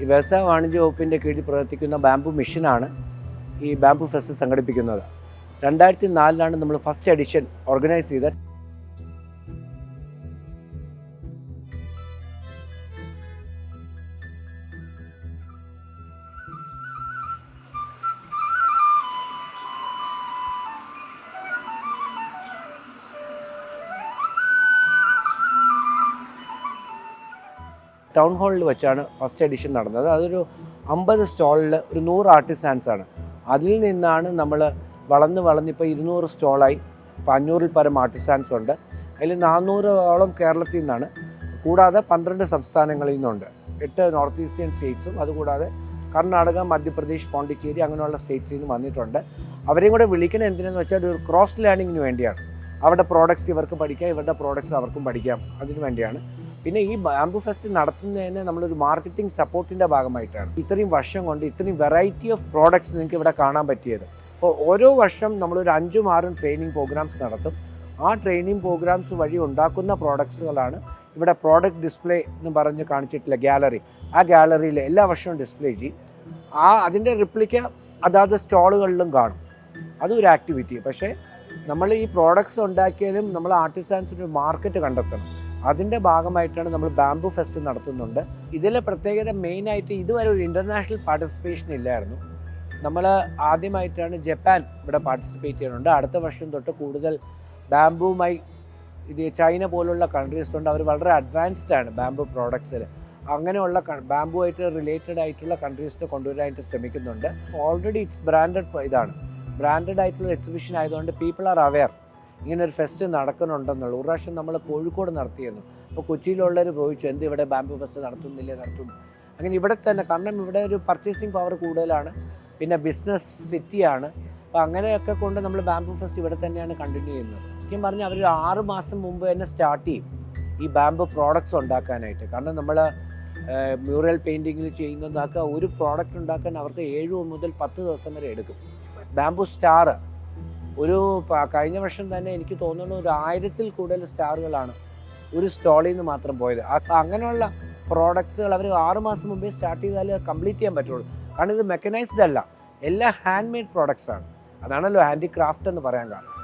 ഈ വ്യവസായ വാണിജ്യ വകുപ്പിന്റെ കീഴിൽ പ്രവർത്തിക്കുന്ന ബാംബു മിഷനാണ് ഈ ബാംബു ഫെസ്റ്റ് സംഘടിപ്പിക്കുന്നത്. രണ്ടായിരത്തി നാലിലാണ് നമ്മൾ ഫസ്റ്റ് എഡിഷൻ ഓർഗനൈസ് ചെയ്തത്. ടൗൺ ഹാളിൽ വെച്ചാണ് ഫസ്റ്റ് എഡിഷൻ നടന്നത്. അതൊരു അമ്പത് സ്റ്റോളിൽ ഒരു നൂറ് ആർട്ടിസാൻസ് ആണ്. അതിൽ നിന്നാണ് നമ്മൾ വളർന്ന് വളർന്നിപ്പോൾ ഇരുന്നൂറ് സ്റ്റോളായി ഇപ്പോൾ അഞ്ഞൂറിൽ പരം ആർട്ടിസാൻസ് ഉണ്ട്. അതിൽ നാനൂറോളം കേരളത്തിൽ നിന്നാണ്. കൂടാതെ പന്ത്രണ്ട് സംസ്ഥാനങ്ങളിൽ നിന്നുണ്ട്. എട്ട് നോർത്ത് ഈസ്റ്റേൺ സ്റ്റേറ്റ്സും അതുകൂടാതെ കർണാടക മധ്യപ്രദേശ് പോണ്ടിച്ചേരി അങ്ങനെയുള്ള സ്റ്റേറ്റ്സിൽ നിന്ന് വന്നിട്ടുണ്ട്. അവരെയും കൂടെ വിളിക്കണത് എന്തിനെന്ന് വെച്ചാൽ ഒരു ക്രോസ് ലേണിങ്ങിന് വേണ്ടിയാണ്. അവരുടെ പ്രോഡക്റ്റ്സ് ഇവർക്ക് പഠിക്കാം ഇവരുടെ പ്രോഡക്റ്റ്സ് അവർക്കും പഠിക്കാം. അതിനു വേണ്ടിയാണ്. പിന്നെ ഈ ബാംബു ഫെസ്റ്റ് നടത്തുന്നതിന് നമ്മളൊരു മാർക്കറ്റിംഗ് സപ്പോർട്ടിന്റെ ഭാഗമായിട്ടാണ്. ഇത്രയും വർഷം കൊണ്ട് ഇത്രയും വെറൈറ്റി ഓഫ് പ്രോഡക്ട്സ് നിങ്ങൾക്ക് ഇവിടെ കാണാൻ പറ്റിയത്. അപ്പോൾ ഓരോ വർഷം നമ്മളൊരു അഞ്ചും ആറും ട്രെയിനിങ് പ്രോഗ്രാംസ് നടത്തും. ആ ട്രെയിനിങ് പ്രോഗ്രാംസ് വഴി ഉണ്ടാക്കുന്ന പ്രോഡക്ട്സുകളാണ് ഇവിടെ പ്രോഡക്റ്റ് ഡിസ്പ്ലേ എന്ന് പറഞ്ഞ് കാണിച്ചിട്ടില്ല ഗാലറി ആ ഗാലറിയിൽ എല്ലാ വർഷവും ഡിസ്പ്ലേ ചെയ്യും. ആ അതിന്റെ റിപ്ലിക്ക അതാത് സ്റ്റോളുകളിലും കാണും. അതും ഒരു ആക്ടിവിറ്റി പക്ഷേ നമ്മൾ ഈ പ്രോഡക്ട്സ് ഉണ്ടാക്കിയാലും നമ്മൾ ആർട്ടിസാൻസിന് മാർക്കറ്റ് കണ്ടെത്തണം. അതിന്റെ ഭാഗമായിട്ടാണ് നമ്മൾ ബാംബു ഫെസ്റ്റ് നടത്തുന്നുണ്ട്. ഇതിലെ പ്രത്യേകത മെയിനായിട്ട് ഇതുവരെ ഒരു ഇന്റർനാഷണൽ പാർട്ടിസിപ്പേഷൻ ഇല്ലായിരുന്നു. നമ്മൾ ആദ്യമായിട്ടാണ് ജപ്പാൻ ഇവിടെ പാർട്ടിസിപ്പേറ്റ് ചെയ്യുന്നുണ്ട്. അടുത്ത വർഷം തൊട്ട് കൂടുതൽ ബാംബുവുമായി ഇത് ചൈന പോലുള്ള കൺട്രീസ് ഉണ്ട്. അവർ വളരെ അഡ്വാൻസ്ഡ് ആണ് ബാംബു പ്രോഡക്ട്സിൽ അങ്ങനെയുള്ള ബാംബു ആയിട്ട് റിലേറ്റഡ് ആയിട്ടുള്ള കൺട്രീസിനെ കൊണ്ടുവരാനായിട്ട് ശ്രമിക്കുന്നുണ്ട്. ഓൾറെഡി ഇറ്റ്സ് ബ്രാൻഡഡ് ഇതാണ്. ബ്രാൻഡഡ് ആയിട്ടുള്ള എക്സിബിഷൻ ആയതുകൊണ്ട് പീപ്പിൾ ആർ അവെയർ ഇങ്ങനെ ഒരു ഫെസ്റ്റ് നടക്കുന്നുണ്ടെന്നുള്ളൂ. ഒരു പ്രാവശ്യം നമ്മൾ കോഴിക്കോട് നടത്തിയിരുന്നു. അപ്പോൾ കൊച്ചിയിലുള്ളവർ ചോദിച്ചു എന്ത് ഇവിടെ ബാംബു ഫെസ്റ്റ് നടത്തുന്നില്ലേ? നടത്തുന്നു അങ്ങനെ ഇവിടെ തന്നെ കാരണം ഇവിടെ ഒരു പർച്ചേസിങ് പവർ കൂടുതലാണ്. പിന്നെ ബിസിനസ് സിറ്റിയാണ് അപ്പോൾ അങ്ങനെയൊക്കെ കൊണ്ട് നമ്മൾ ബാംബു ഫെസ്റ്റ് ഇവിടെ തന്നെയാണ് കണ്ടിന്യൂ ചെയ്യുന്നത്. ശരിക്കും പറഞ്ഞാൽ അവർ ആറ് മാസം മുമ്പ് തന്നെ സ്റ്റാർട്ട് ചെയ്യും ഈ ബാംബു പ്രോഡക്ട്സ് ഉണ്ടാക്കാനായിട്ട്. കാരണം നമ്മൾ മ്യൂറൽ പെയിന്റിങ്ങിൽ ചെയ്യുന്നതൊക്കെ ഒരു പ്രോഡക്റ്റ് ഉണ്ടാക്കാൻ അവർക്ക് ഏഴ് മുതൽ പത്ത് ദിവസം വരെ എടുക്കും. ബാംബു സ്റ്റാർ ഒരു കഴിഞ്ഞ വർഷം തന്നെ എനിക്ക് തോന്നുന്നു ഒരു ആയിരത്തിൽ കൂടുതൽ സ്റ്റാറുകളാണ് ഒരു സ്റ്റോളിൽ നിന്ന് മാത്രം പോയത്. അങ്ങനെയുള്ള പ്രോഡക്ട്സുകൾ അവർ ആറുമാസം മുമ്പേ സ്റ്റാർട്ട് ചെയ്താലേ കംപ്ലീറ്റ് ചെയ്യാൻ പറ്റുള്ളൂ. കാരണം ഇത് മെക്കനൈസ്ഡ് അല്ല. എല്ലാ ഹാൻഡ് മെയ്ഡ് പ്രോഡക്ട്സ് ആണ്. അതാണല്ലോ ഹാൻഡിക്രാഫ്റ്റ് എന്ന് പറയാൻ കാരണം.